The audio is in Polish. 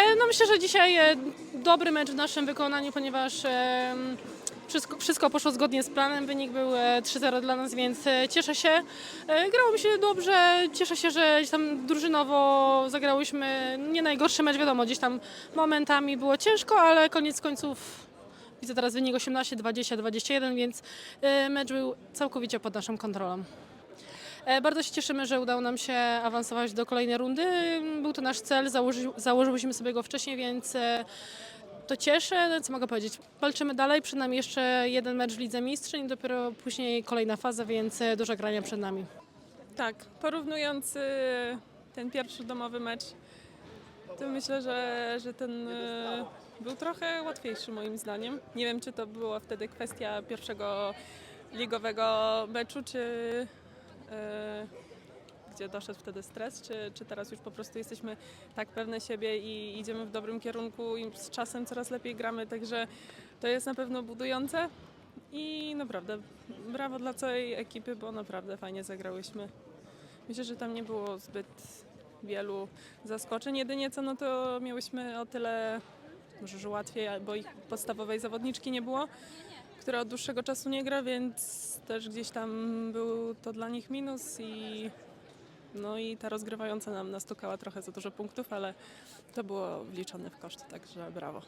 E, No myślę, że dzisiaj e, dobry mecz w naszym wykonaniu, ponieważ e, wszystko, wszystko poszło zgodnie z planem. Wynik był e, 3-0 dla nas, więc cieszę się. Grało mi się dobrze. Cieszę się, że tam drużynowo zagrałyśmy nie najgorszy mecz. Wiadomo, gdzieś tam momentami było ciężko, ale koniec końców widzę teraz wynik 18-20-21, więc e, mecz był całkowicie pod naszą kontrolą. E, Bardzo się cieszymy, że udało nam się awansować do kolejnej rundy. Był to nasz cel, założy, założyłyśmy sobie go wcześniej, więc e, to cieszę. No, Co mogę powiedzieć? Walczymy dalej, przed nami jeszcze jeden mecz w Lidze Mistrzyń, dopiero później kolejna faza, więc e, dużo grania przed nami. Tak, porównując ten pierwszy domowy mecz, to myślę, że, że ten był trochę łatwiejszy moim zdaniem. Nie wiem, czy to była wtedy kwestia pierwszego ligowego meczu, czy gdzie doszedł wtedy stres, czy, czy teraz już po prostu jesteśmy tak pewne siebie i idziemy w dobrym kierunku i z czasem coraz lepiej gramy, także to jest na pewno budujące. I naprawdę brawo dla całej ekipy, bo naprawdę fajnie zagrałyśmy. Myślę, że tam nie było zbyt wielu zaskoczeń. Jedynie co, no to miałyśmy o tyle, może że łatwiej, bo ich podstawowej zawodniczki nie było, która od dłuższego czasu nie gra, więc też gdzieś tam był to dla nich minus i no i ta rozgrywająca nam nastukała trochę za dużo punktów, ale to było wliczone w koszt, także brawo.